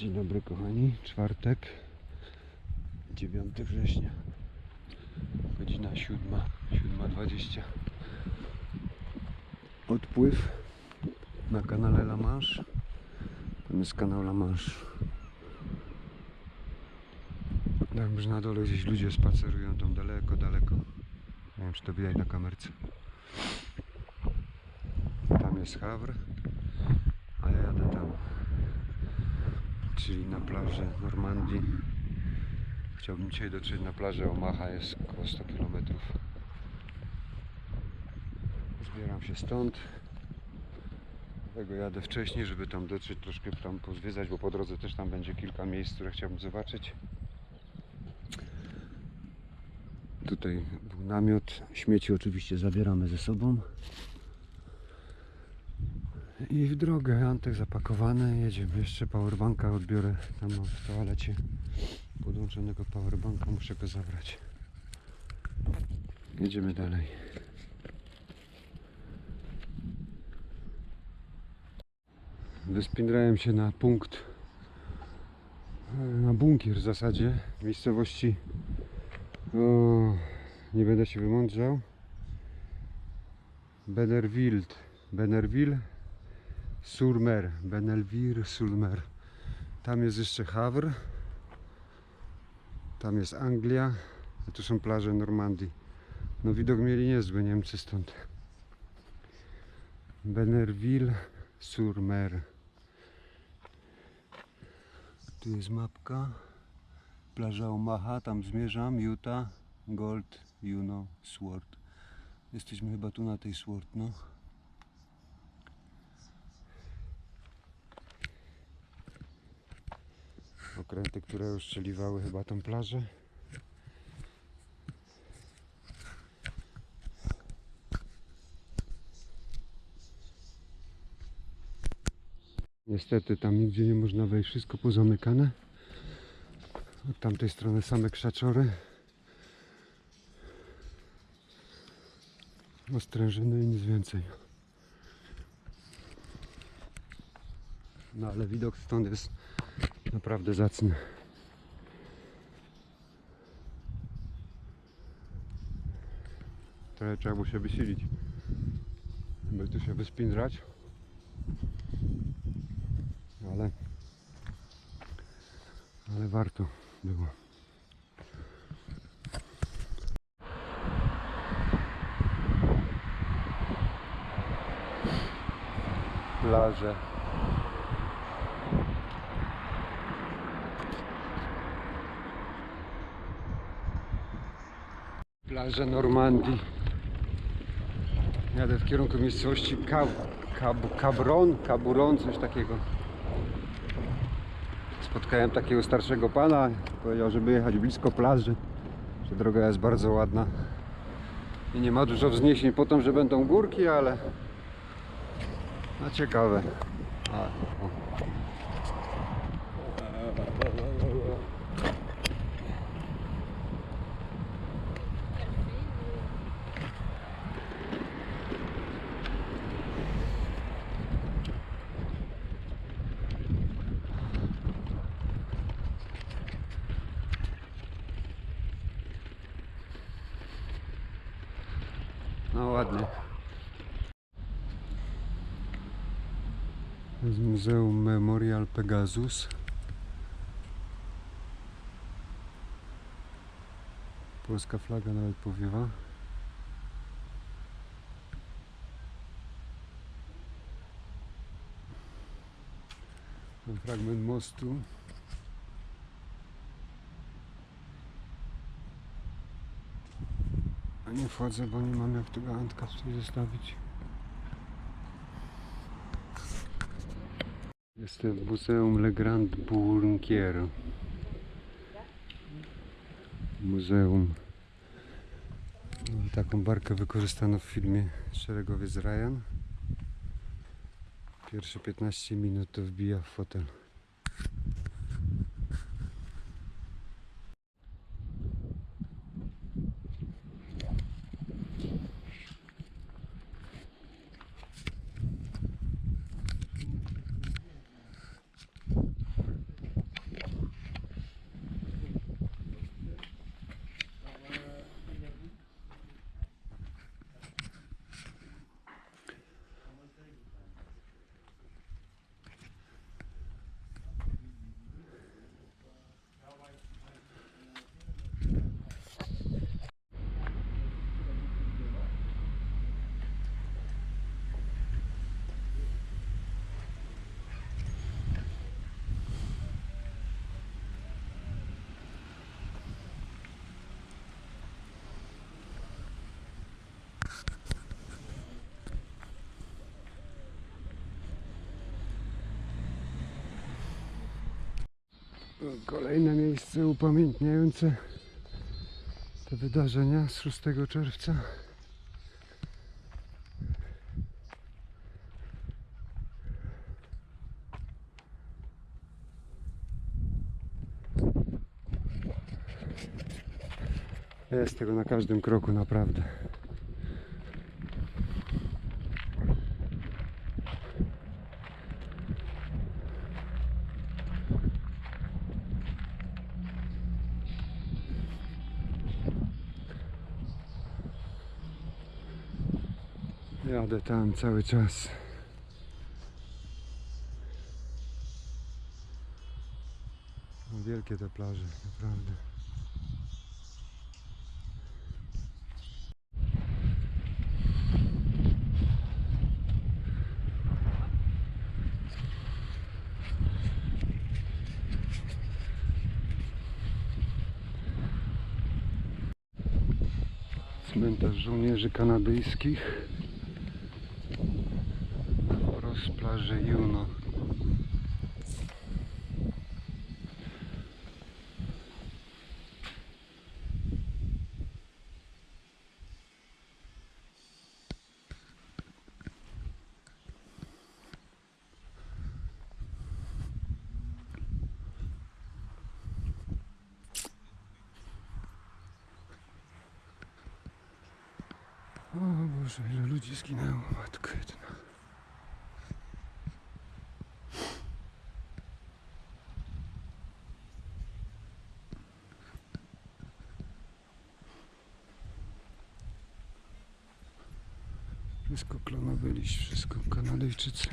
Dzień dobry kochani, czwartek, 9 września, godzina 7, 7.20. Odpływ na kanale La Manche. Tam jest kanał La Manche. Tam, na dole gdzieś ludzie spacerują tam daleko, daleko. Nie wiem czy to widać na kamerce. Tam jest Havre, a ja jadę tam czyli na plażę Normandii. Chciałbym dzisiaj dotrzeć na plażę Omaha, jest około 100 km. Zbieram się stąd. Dlatego jadę wcześniej, żeby tam dotrzeć, troszkę tam pozwiedzać, bo po drodze też tam będzie kilka miejsc, które chciałbym zobaczyć. Tutaj był namiot. Śmieci oczywiście zabieramy ze sobą. I w drogę, Antek zapakowany, jedziemy. Jeszcze powerbanka odbiorę. Tam w toalecie podłączonego powerbanka, muszę go zabrać. Jedziemy dalej. Wyspindrałem się na punkt, na bunkier w zasadzie, w miejscowości, o, nie będę się wymądrzał, Benerville, Benerville Surmer, Benelvire Surmer. Tam jest jeszcze Havre. Tam jest Anglia. A tu są plaże Normandii. No widok mieli niezły Niemcy stąd. Benerville Surmer. Tu jest mapka. Plaża Omaha, tam zmierzam. Utah, Gold, Juno, Sword. Jesteśmy chyba tu na tej Sword, no. Okręty, które uszczeliwały chyba tą plażę. Niestety tam nigdzie nie można wejść, wszystko pozamykane. Od tamtej strony same krzaczory. Ostrężyny i nic więcej. No ale widok stąd jest Naprawdę zacny. Trochę trzeba było się wysilić, by tu się wyspindrać. Ale, ale warto było. Plaże. Plaże Normandii. Jadę w kierunku miejscowości Cab, Cab, Cabron, Caburon, coś takiego. Spotkałem takiego starszego pana, powiedział, żeby jechać blisko plaży, że droga jest bardzo ładna i nie ma dużo wzniesień po tym, że będą górki, ale no ciekawe. A, To jest Muzeum Memorial Pegasus. Polska flaga nawet powiewa. Ten fragment mostu. Nie wchodzę, bo nie mam jak tego Antka tutaj zostawić. Jestem w Muzeum Le Grand Bunkier. Muzeum. Taką barkę wykorzystano w filmie Szeregowiec Ryan. Pierwsze 15 minut to wbija w fotel. Kolejne miejsce upamiętniające te wydarzenia z 6 czerwca. Jest tego na każdym kroku naprawdę. Jadę tam cały czas. Wielkie te plaże, naprawdę. Cmentarz żołnierzy kanadyjskich plaży Juno. O Boże, ile ludzi zginęło, matko jedna. Liść, wszystko Kanadyjczycy.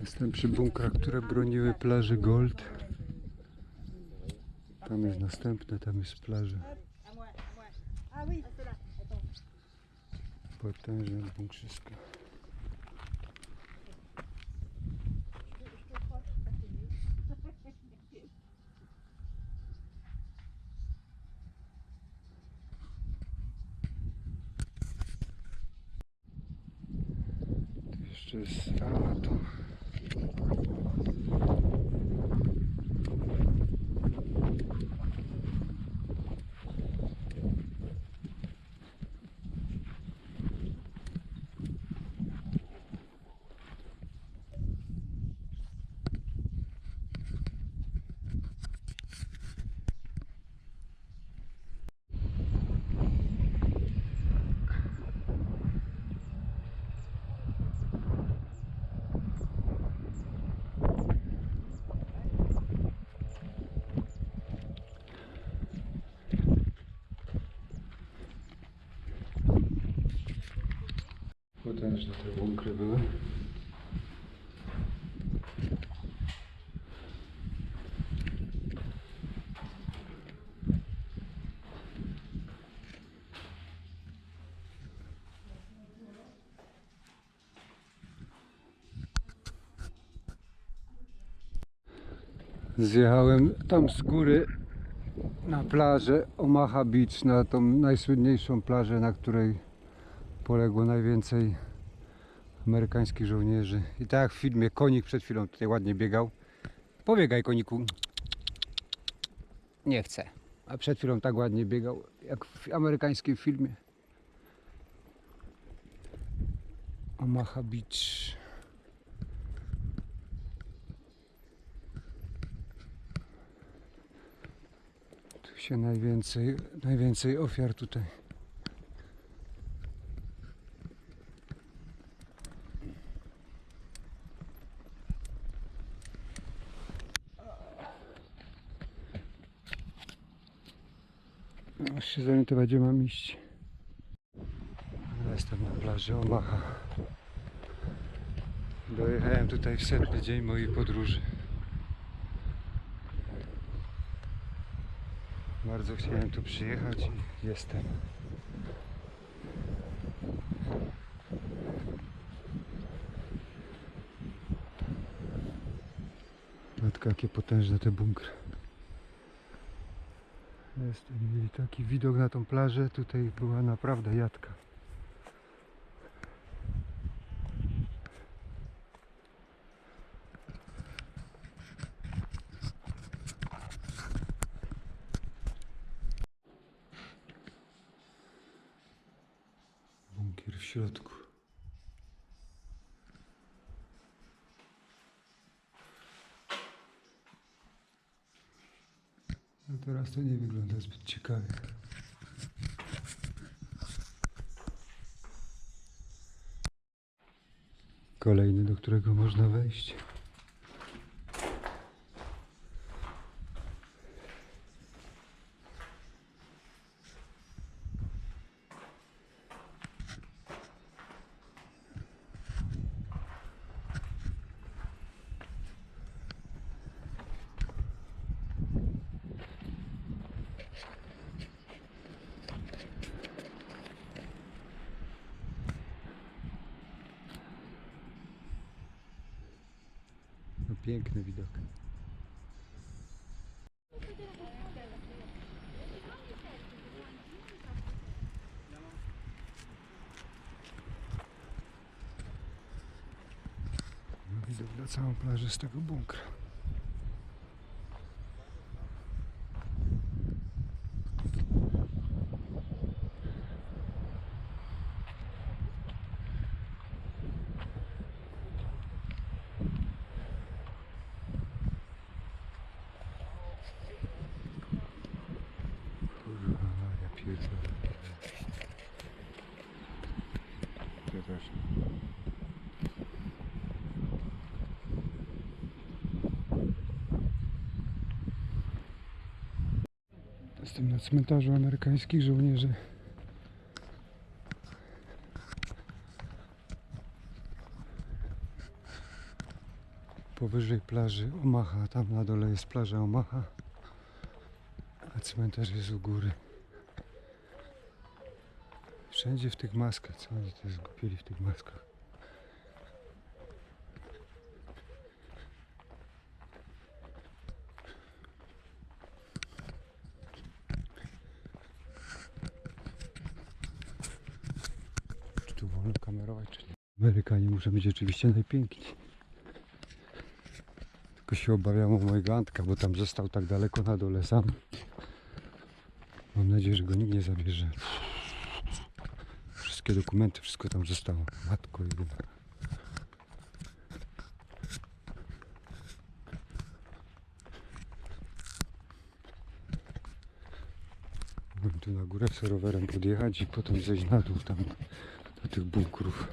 Jestem przy bunkrach, które broniły plaży Gold. Tam jest następne, tam jest plaża. Potężne bunkrzysko. Je te crois, ça c'est mieux. Tu jeszcze jest... A, to... Potężne te bunkry były. Zjechałem tam z góry na plażę Omaha Beach, na tą najsłynniejszą plażę, na której poległo najwięcej amerykańskich żołnierzy. I tak jak w filmie, konik przed chwilą tutaj ładnie biegał. Pobiegaj koniku. Nie chcę. A przed chwilą tak ładnie biegał, jak w amerykańskim filmie. Omaha Beach. Tu się najwięcej, najwięcej ofiar tutaj. No, Już się zorientować, gdzie mam iść. Jestem na plaży Omaha. Dojechałem tutaj w setny dzień mojej podróży. Bardzo chciałem tu przyjechać i jestem. Zobaczcie jakie potężne te bunkry. Jest, taki widok na tą plażę, tutaj była naprawdę jadka. Bunkier w środku. Teraz to nie wygląda zbyt ciekawie. Kolejny, do którego można wejść. No, piękny widok. Widok na całą plażę z tego bunkra. Pierdolę. Przepraszam. Jestem na cmentarzu amerykańskich żołnierzy. Powyżej plaży Omaha, tam na dole jest plaża Omaha, a cmentarz jest u góry. Wszędzie w tych maskach, co oni to zgubieli w tych maskach? Czy tu wolno kamerować, czy nie? Amerykanie muszą być oczywiście najpiękniej. Tylko się obawiam o mojego Antka, bo tam został tak daleko na dole sam. Mam nadzieję, że go nikt nie zabierze. Wszystkie dokumenty, wszystko tam zostało. Matko jedyna. Mógłbym tu na górę rowerem podjechać i potem zejść na dół tam do tych bunkrów.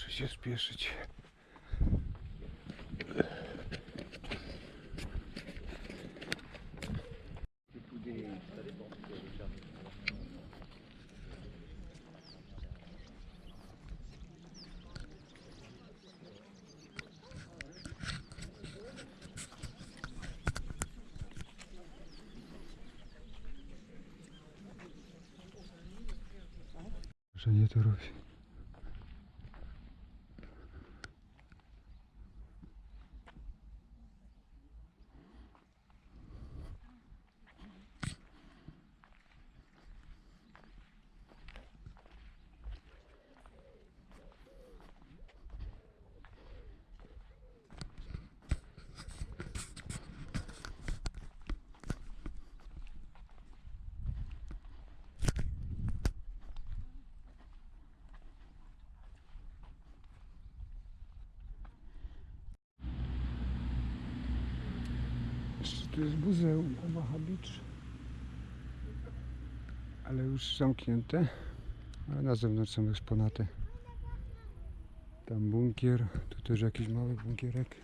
Guerre. Muszę się spieszyć. Że nie to robi. Jeszcze tu jest muzeum Omaha Beach. Ale już zamknięte. A na zewnątrz są eksponaty. Tam bunkier. Tu też jakiś mały bunkierek.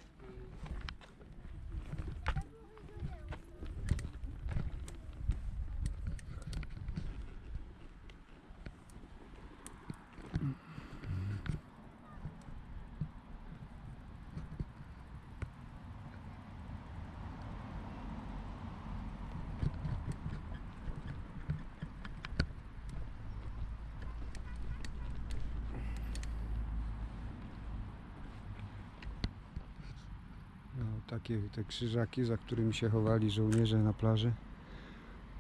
Takie te krzyżaki, za którymi się chowali żołnierze na plaży.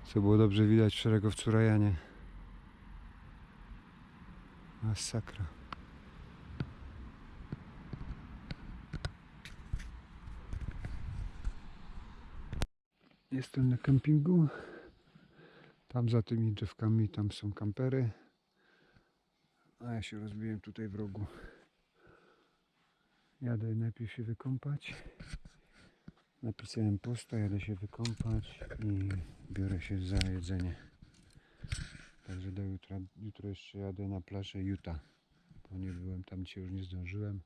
Co było dobrze widać w szeregowcu Rajanie. Masakra. Jestem na kempingu. Tam za tymi drzewkami tam są kampery. A ja się rozbiłem tutaj w rogu. Jadę najpierw się wykąpać. Napisałem posta, jadę się wykąpać i biorę się za jedzenie. Także do jutra, jutro jeszcze jadę na plażę Utah. Bo nie byłem tam dzisiaj, już nie zdążyłem.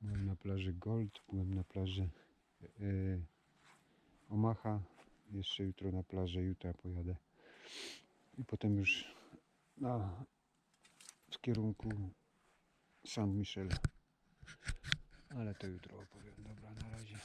Byłem na plaży Gold, byłem na plaży yy, Omaha. Jeszcze jutro na plażę Utah pojadę. I potem już na, w kierunku San Michel. Ale to jutro opowiem. Dobra, na razie.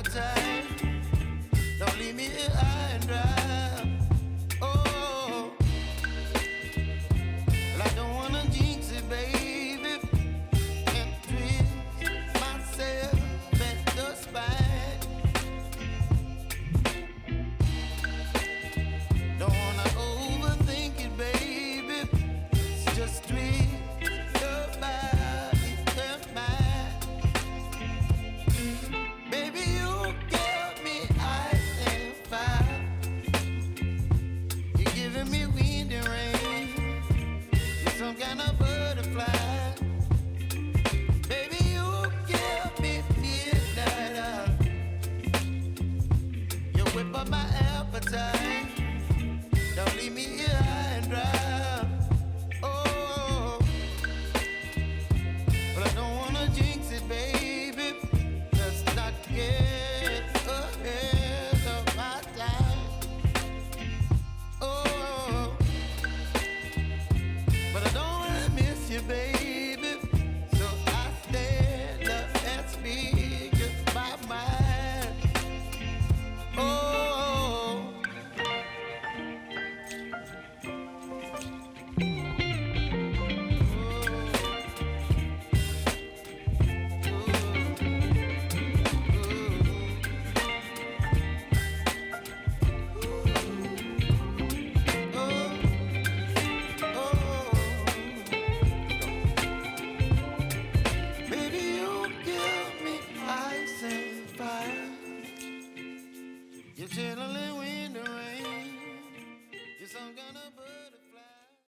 appetite. Don't leave me here.